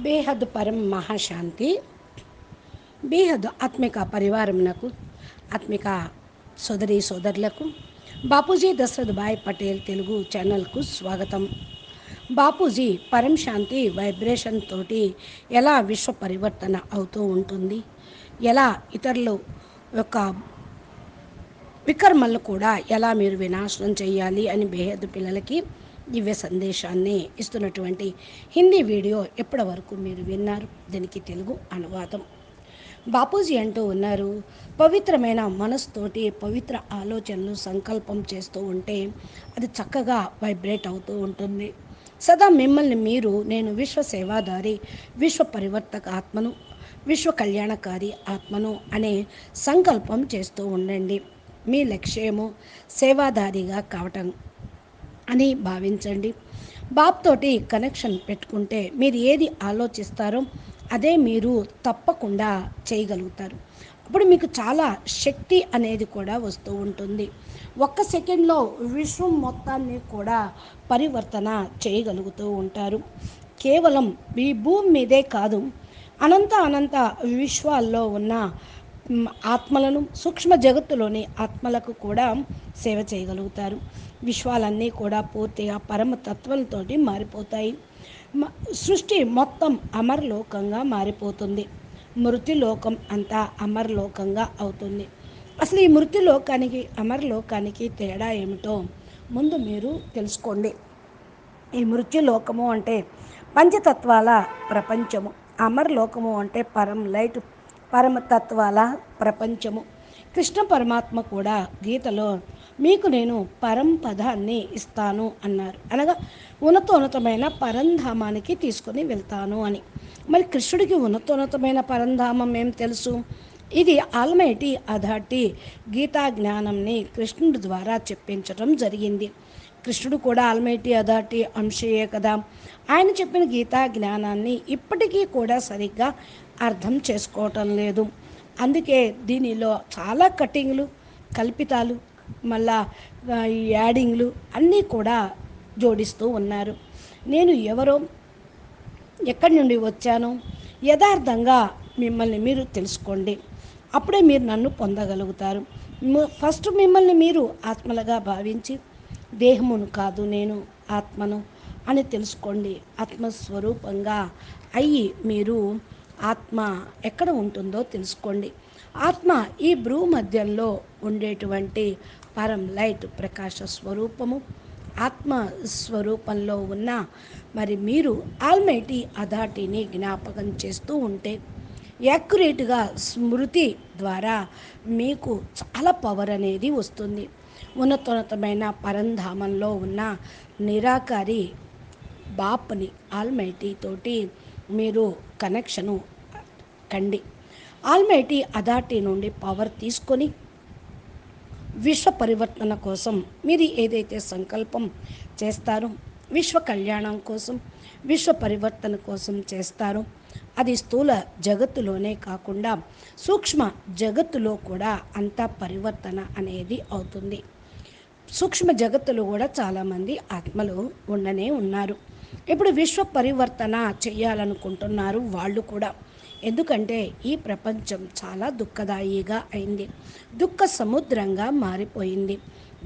బేహద్ పరం మహాశాంతి. బేహద్ ఆత్మిక పరివారమునకు ఆత్మిక సోదరి సోదరులకు బాపూజీ దశరథ్ భాయ్ పటేల్ తెలుగు ఛానల్కు స్వాగతం. బాపూజీ పరం శాంతి వైబ్రేషన్ తోటి ఎలా విశ్వ పరివర్తన అవుతూ ఉంటుంది? ఎలా ఇతరులు యొక్క వికర్మలు కూడా ఎలా మీరు వినాశనం చేయాలి అని బేహద్దు పిల్లలకి దివ్య సందేశాన్ని ఇస్తున్నటువంటి హిందీ వీడియో ఎప్పటి వరకు మీరు విన్నారు? దీనికి తెలుగు అనువాదం. బాపూజీ అంటూ ఉన్నారు పవిత్రమైన మనసుతోటి పవిత్ర ఆలోచనలు సంకల్పం చేస్తూ ఉంటే అది చక్కగా వైబ్రేట్ అవుతూ ఉంటుంది. సదా మిమ్మల్ని మీరు నేను విశ్వ సేవాదారి విశ్వ పరివర్తక ఆత్మను విశ్వ కళ్యాణకారి ఆత్మను అనే సంకల్పం చేస్తూ ఉండండి. మీ లక్ష్యము సేవాదారిగా కావటం. అని భావించండి. బాబ్ తోటి కనెక్షన్ పెట్టుకుంటే మీరు ఏది ఆలోచిస్తారో అదే మీరు తప్పకుండా చేయగలుగుతారు. అప్పుడు మీకు చాలా శక్తి అనేది కూడా వస్తూ ఉంటుంది. ఒక్క సెకండ్లో విశ్వం మొత్తాన్ని కూడా పరివర్తన చేయగలుగుతూ ఉంటారు. కేవలం ఈ భూమి మీదే కాదు అనంత అనంత విశ్వాల్లో ఉన్న ఆత్మలను సూక్ష్మ జగత్తులోని ఆత్మలకు కూడా సేవ చేయగలుగుతారు. విశ్వాలన్నీ కూడా పూర్తిగా పరమతత్వంతో మారిపోతాయి. సృష్టి మొత్తం అమరలోకంగా మారిపోతుంది. మృతిలోకం అంతా అమరలోకంగా అవుతుంది. అసలు ఈ మృతిలోకానికి అమరలోకానికి తేడా ఏమిటో ముందు మీరు తెలుసుకోండి. ఈ మృత్యులోకము అంటే పంచతత్వాల ప్రపంచము. అమరలోకము అంటే పరం లైట్ పరమతత్వాల ప్రపంచము. కృష్ణ పరమాత్మ కూడా గీతలో మీకు నేను పరంపదాన్ని ఇస్తాను అన్నారు. అనగా ఉన్నతోన్నతమైన పరంధామానికి తీసుకొని వెళ్తాను అని. మరి కృష్ణుడికి ఉన్నతోన్నతమైన పరంధామం ఏం తెలుసు? ఇది ఆల్మైటీ అధాటి గీతా జ్ఞానంని కృష్ణుడి ద్వారా చెప్పించడం జరిగింది. కృష్ణుడు కూడా ఆల్మైటీ అధాటి అంశయే కదా. ఆయన చెప్పిన గీతా జ్ఞానాన్ని ఇప్పటికీ కూడా సరిగ్గా అర్థం చేసుకోవటం లేదు. అందుకే దీనిలో చాలా కటింగ్లు కల్పితాలు మళ్ళా ఈ యాడింగ్లు అన్నీ కూడా జోడిస్తూ ఉన్నారు. నేను ఎవరో ఎక్కడి నుండి వచ్చానో యథార్థంగా మిమ్మల్ని మీరు తెలుసుకోండి. అప్పుడే మీరు నన్ను పొందగలుగుతారు. ఫస్ట్ మిమ్మల్ని మీరు ఆత్మలుగా భావించి దేహమును కాదు నేను ఆత్మను అని తెలుసుకోండి. ఆత్మస్వరూపంగా అయ్యి మీరు ఆత్మ ఎక్కడ ఉంటుందో తెలుసుకోండి. ఆత్మ ఈ భ్రూ మధ్యంలో ఉండేటువంటి పరం లైట్ ప్రకాశ స్వరూపము. ఆత్మ స్వరూపంలో ఉన్న మరి మీరు ఆల్మైటీ అథార్టీని జ్ఞాపకం చేస్తూ ఉంటే యాక్యురేట్గా స్మృతి ద్వారా మీకు చాలా పవర్ అనేది వస్తుంది. ఉన్నతోన్నతమైన పరంధామంలో ఉన్న నిరాకారి బాప్ని ఆల్మైటీ తోటి మీరు కనెక్షను కండి. ఆల్మైటీ అథారిటీ నుండి పవర్ తీసుకొని విశ్వ పరివర్తన కోసం మీరు ఏదైతే సంకల్పం చేస్తారో విశ్వ కళ్యాణం కోసం విశ్వ పరివర్తన కోసం చేస్తారో అది స్థూల జగత్తులోనే కాకుండా సూక్ష్మ జగత్తులో కూడా అంతా పరివర్తన అనేది అవుతుంది. సూక్ష్మ జగత్తులో కూడా చాలామంది ఆత్మలు ఉండనే ఉన్నారు. ఇప్పుడు విశ్వ పరివర్తన చేయాలనుకుంటున్నారు వాళ్ళు కూడా. ఎందుకంటే ఈ ప్రపంచం చాలా దుఃఖదాయిగా అయింది. దుఃఖ సముద్రంగా మారిపోయింది.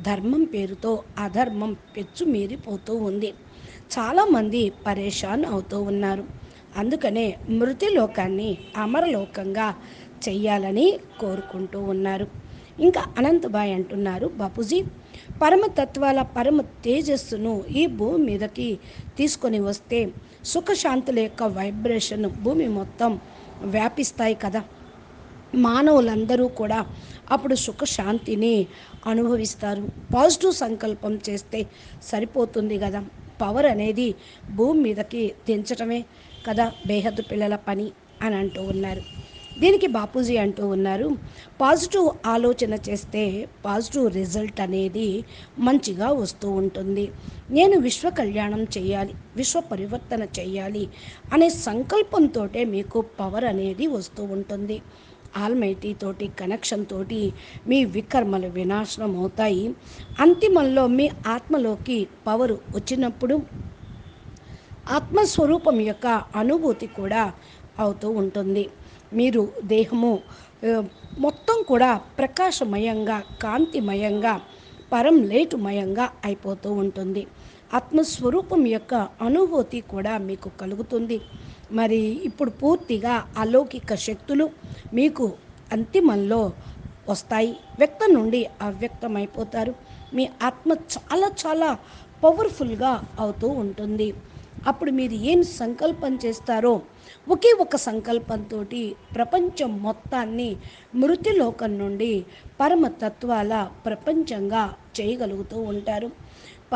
ధర్మం పేరుతో అధర్మం పెచ్చుమీరిపోతూ ఉంది. చాలామంది పరేషాన్ అవుతూ ఉన్నారు. అందుకనే మృతిలోకాన్ని అమరలోకంగా చెయ్యాలని కోరుకుంటూ ఉన్నారు. ఇంకా అనంతబాయ్ అంటున్నారు బాపూజీ పరమతత్వాల పరమ తేజస్సును ఈ భూమి మీదకి తీసుకొని వస్తే సుఖశాంతుల యొక్క వైబ్రేషన్ భూమి మొత్తం వ్యాపిస్తాయి కదా. మానవులందరూ కూడా అప్పుడు సుఖశాంతిని అనుభవిస్తారు. పాజిటివ్ సంకల్పం చేస్తే సరిపోతుంది కదా. పవర్ అనేది భూమి మీదకి దించటమే కదా బేహద్దు పిల్లల పని అని అంటూ ఉన్నారు. దీనికి బాపూజీ అంటూ ఉన్నారు. పాజిటివ్ ఆలోచన చేస్తే పాజిటివ్ రిజల్ట్ అనేది మంచిగా వస్తూ ఉంటుంది. నేను విశ్వ కళ్యాణం చేయాలి విశ్వ పరివర్తన చేయాలి అనే సంకల్పంతో మీకు పవర్ అనేది వస్తూ ఉంటుంది. ఆల్మైటీ తోటి కనెక్షన్ తోటి మీ వికర్మలు వినాశనం అవుతాయి. అంతిమంలో మీ ఆత్మలోకి పవర్ వచ్చినప్పుడు ఆత్మస్వరూపం యొక్క అనుభూతి కూడా అవుతూ ఉంటుంది. మీరు దేహము మొత్తం కూడా ప్రకాశమయంగా కాంతిమయంగా పరం లేటుమయంగా అయిపోతూ ఉంటుంది. ఆత్మస్వరూపం యొక్క అనుభూతి కూడా మీకు కలుగుతుంది. మరి ఇప్పుడు పూర్తిగా అలౌకిక శక్తులు మీకు అంతిమంలో వస్తాయి. వ్యక్తం నుండి అవ్యక్తమైపోతారు. మీ ఆత్మ చాలా చాలా పవర్ఫుల్గా అవుతూ ఉంటుంది. అప్పుడు మీరు ఏం సంకల్పం చేస్తారో ఒకే ఒక సంకల్పంతో ప్రపంచం మొత్తాన్ని మృతిలోకం నుండి పరమతత్వాల ప్రపంచంగా చేయగలుగుతూ ఉంటారు. ప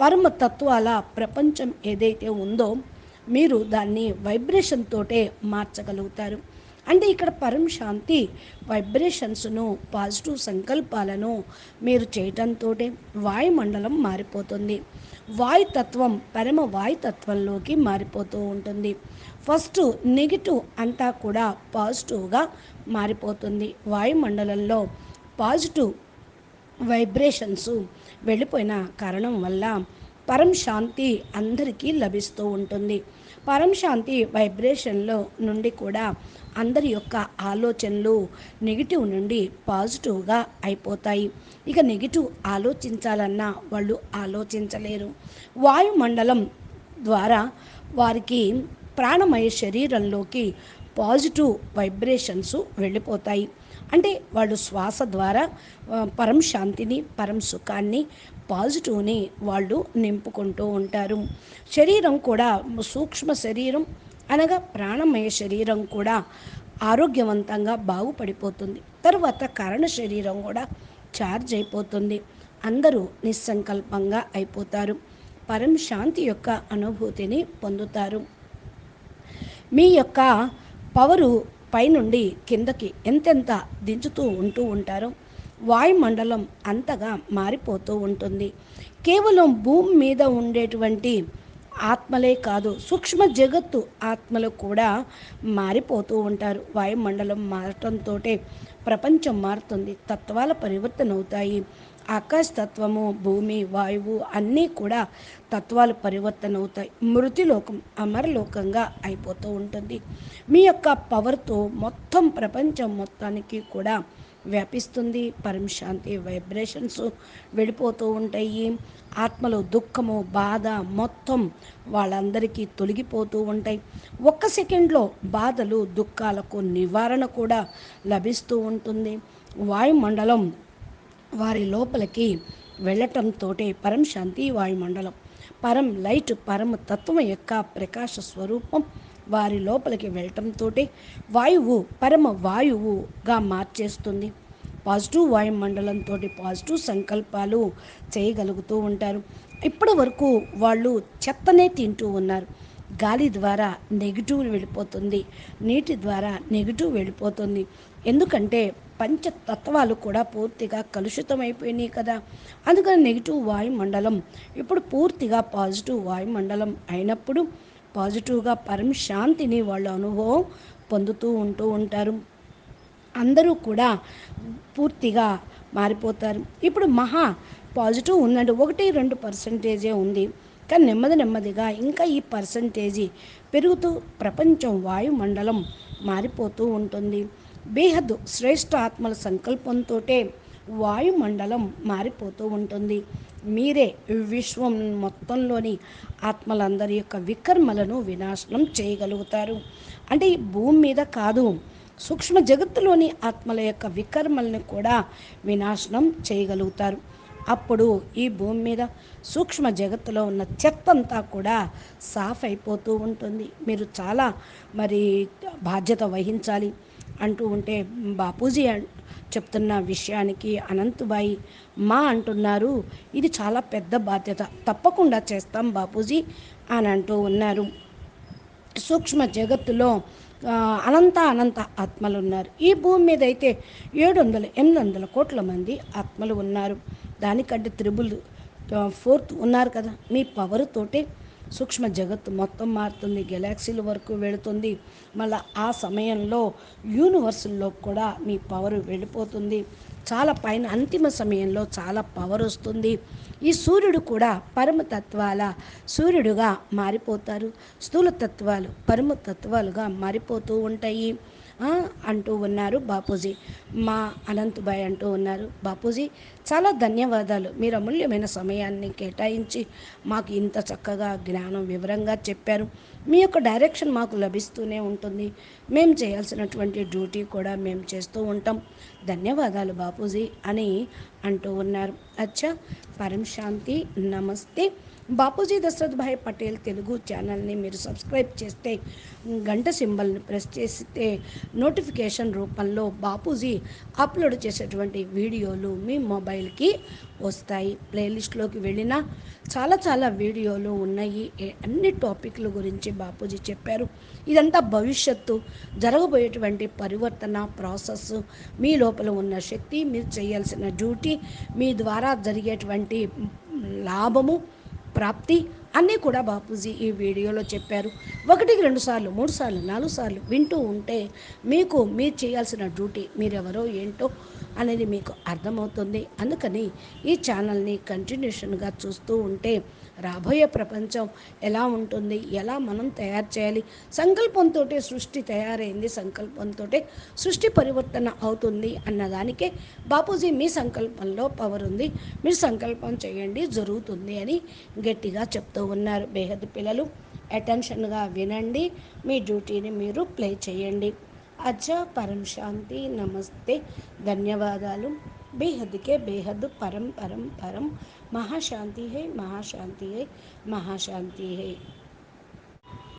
పరమతత్వాల ప్రపంచం ఏదైతే ఉందో మీరు దాన్ని వైబ్రేషన్ తోటే మార్చగలుగుతారు. అంటే ఇక్కడ పరం శాంతి వైబ్రేషన్స్ను పాజిటివ్ సంకల్పాలను మీరు చేయటంతో వాయుమండలం మారిపోతుంది. వాయుతత్వం పరమ వాయుతత్వంలోకి మారిపోతూ ఉంటుంది. ఫస్ట్ నెగిటివ్ అంతా కూడా పాజిటివ్గా మారిపోతుంది. వాయుమండలంలో పాజిటివ్ వైబ్రేషన్స్ వెళ్ళిపోయిన కారణం వల్ల పరం శాంతి అందరికీ లభిస్తూ ఉంటుంది. పరం శాంతి వైబ్రేషన్లో నుండి కూడా అందరి యొక్క ఆలోచనలు నెగిటివ్ నుండి పాజిటివ్గా అయిపోతాయి. ఇక నెగిటివ్ ఆలోచించాలన్నా వాళ్ళు ఆలోచించలేరు. వాయుమండలం ద్వారా వారికి ప్రాణమయ శరీరంలోకి పాజిటివ్ వైబ్రేషన్స్ వెళ్ళిపోతాయి. అంటే వాళ్ళు శ్వాస ద్వారా పరం శాంతిని పరం సుఖాన్ని పాజిటివ్ని వాళ్ళు నింపుకుంటూ ఉంటారు. శరీరం కూడా సూక్ష్మ శరీరం అనగా ప్రాణమయ శరీరం కూడా ఆరోగ్యవంతంగా బాగుపడిపోతుంది. తర్వాత కారణ శరీరం కూడా ఛార్జ్ అయిపోతుంది. అందరూ నిస్సంకల్పంగా అయిపోతారు. పరం శాంతి యొక్క అనుభూతిని పొందుతారు. మీ యొక్క పవరు పైనుండి కిందకి ఎంతెంత దించుతూ ఉంటూ ఉంటారో వాయుమండలం అంతగా మారిపోతూ ఉంటుంది. కేవలం భూమి మీద ఉండేటువంటి ఆత్మలే కాదు సూక్ష్మ జగత్తు ఆత్మలు కూడా మారిపోతూ ఉంటారు. వాయుమండలం మారటంతో ప్రపంచం మారుతుంది తత్వాల పరివర్తన అవుతాయి ఆకాశ తత్వము భూమి వాయువు అన్నీ కూడా తత్వాలు పరివర్తన అవుతాయి మృతిలోకం అమరలోకంగా అయిపోతూ ఉంటుంది. మీ యొక్క పవర్తో మొత్తం ప్రపంచం మొత్తానికి కూడా వ్యాపిస్తుంది పరం శాంతి వైబ్రేషన్స్ వెళ్ళిపోతూ ఉంటాయి. ఆత్మలో దుఃఖము బాధ మొత్తం వాళ్ళందరికీ తొలగిపోతూ ఉంటాయి. ఒక్క సెకండ్లో బాధలు దుఃఖాలకు నివారణ కూడా లభిస్తూ ఉంటుంది. వాయుమండలం వారి లోపలికి వెళ్ళటంతో పరం శాంతి వాయుమండలం. పరం లైట్ పరమ తత్వం యొక్క ప్రకాశ స్వరూపం వారి లోపలికి వెళ్ళటంతో వాయువు పరమ వాయువుగా మార్చేస్తుంది. పాజిటివ్ వాయుమండలంతో పాజిటివ్ సంకల్పాలు చేయగలుగుతూ ఉంటారు. ఇప్పటి వరకు వాళ్ళు చెత్తనే తింటూ ఉన్నారు. గాలి ద్వారా నెగిటివ్ వెళ్ళిపోతుంది. నీటి ద్వారా నెగిటివ్ వెళ్ళిపోతుంది. ఎందుకంటే పంచతత్వాలు కూడా పూర్తిగా కలుషితమైపోయినాయి కదా. అందుకని నెగిటివ్ వాయుమండలం ఇప్పుడు పూర్తిగా పాజిటివ్ వాయుమండలం అయినప్పుడు పాజిటివ్గా పరం శాంతిని వాళ్ళు అనుభవం పొందుతూ ఉంటూ ఉంటారు. అందరూ కూడా పూర్తిగా మారిపోతారు. ఇప్పుడు మహా పాజిటివ్ ఉందండి ఒకటి రెండు పర్సంటేజే ఉంది. కానీ నెమ్మది నెమ్మదిగా ఇంకా ఈ పర్సంటేజీ పెరుగుతూ ప్రపంచం వాయుమండలం మారిపోతూ ఉంటుంది. బేహద్ శ్రేష్ఠ ఆత్మల సంకల్పంతో వాయుమండలం మారిపోతూ ఉంటుంది. మీరే విశ్వం మొత్తంలోని ఆత్మలందరి యొక్క వికర్మలను వినాశనం చేయగలుగుతారు. అంటే ఈ భూమి మీద కాదు సూక్ష్మ జగత్తులోని ఆత్మల యొక్క వికర్మలను కూడా వినాశనం చేయగలుగుతారు. అప్పుడు ఈ భూమి మీద సూక్ష్మ జగత్తులో ఉన్న చెత్త అంతా కూడా సాఫ్ అయిపోతూ ఉంటుంది. మీరు చాలా మరి బాధ్యత వహించాలి. అంటూ ఉంటే బాపూజీ చెప్తున్న విషయానికి అనంతబాయి మా అంటున్నారు ఇది చాలా పెద్ద బాధ్యత తప్పకుండా చేస్తాం బాపూజీ అని అంటూ ఉన్నారు. సూక్ష్మ జగత్తులో అనంత అనంత ఆత్మలు ఉన్నారు ఈ భూమి మీద అయితే ఏడు వందల ఎనిమిది వందల కోట్ల మంది ఆత్మలు ఉన్నారు. దానికంటే త్రిబుల్ ఫోర్త్ ఉన్నారు కదా మీ పవర్ తోటే సూక్ష్మ జగత్తు మొత్తం మారుతుంది గెలాక్సీల వరకు వెళుతుంది. మళ్ళీ ఆ సమయంలో యూనివర్సుల్లో కూడా మీ పవర్ వెళ్ళిపోతుంది. చాలా పైన అంతిమ సమయంలో చాలా పవర్ వస్తుంది. ఈ సూర్యుడు కూడా పరమతత్వాల సూర్యుడుగా మారిపోతారు. స్థూల తత్వాలు పరమతత్వాలుగా మారిపోతూ ఉంటాయి. అంటూ ఉన్నారు బాపూజీ. మా అనంతబాయ్ అంటూ ఉన్నారు. బాపూజీ చాలా ధన్యవాదాలు. మీరు అమూల్యమైన సమయాన్ని కేటాయించి మాకు ఇంత చక్కగా జ్ఞానం వివరంగా చెప్పారు. మీ యొక్క డైరెక్షన్ మాకు లభిస్తూనే ఉంటుంది. మేము చేయాల్సినటువంటి డ్యూటీ కూడా మేము చేస్తూ ఉంటాం. ధన్యవాదాలు బాపూజీ అని అంటూ ఉన్నారు. అచ్చా పరం శాంతి నమస్తే. బాపూజీ దశరథ్ భాయ్ పటేల్ తెలుగు ఛానల్ని మీరు సబ్స్క్రైబ్ చేస్తే గంట సింబల్ని ప్రెస్ చేస్తే నోటిఫికేషన్ రూపంలో బాపూజీ అప్లోడ్ చేసేటువంటి వీడియోలు మీ మొబైల్ మొబైల్కి వస్తాయి. ప్లేలిస్ట్లోకి వెళ్ళినా చాలా చాలా వీడియోలు ఉన్నాయి. అన్ని టాపిక్ల గురించి బాపూజీ చెప్పారు. ఇదంతా భవిష్యత్తు జరగబోయేటువంటి పరివర్తన ప్రాసెస్ మీ లోపల ఉన్న శక్తి మీరు చేయాల్సిన డ్యూటీ మీ ద్వారా జరిగేటువంటి లాభము ప్రాప్తి అన్నీ కూడా బాపూజీ ఈ వీడియోలో చెప్పారు. ఒకటికి రెండు సార్లు మూడు సార్లు నాలుగు సార్లు వింటూ ఉంటే మీకు మీరు చేయాల్సిన డ్యూటీ మీరెవరో ఏంటో అనేది మీకు అర్థమవుతుంది. అందుకని ఈ ఛానల్ని కంటిన్యూషన్గా చూస్తూ ఉంటే రాబోయే ప్రపంచం ఎలా ఉంటుంది? ఎలా మనం తయారు చేయాలి? సంకల్పంతో సృష్టి తయారైంది సంకల్పంతో సృష్టి పరివర్తన అవుతుంది అన్నదానికే బాపూజీ మీ సంకల్పంలో పవర్ ఉంది. మీరు సంకల్పం చేయండి జరుగుతుంది అని గట్టిగా చెప్తూ ఉన్నారు. బేహద్ పిల్లలు అటెన్షన్గా వినండి. మీ డ్యూటీని మీరు ప్లే చేయండి. అచ్చ పరం శాంతి నమస్తే. ధన్యవాదాలు. బేహద్కే బేహద్ పరం పరం పరం. महाशांति है महाशांति है महाशांति है।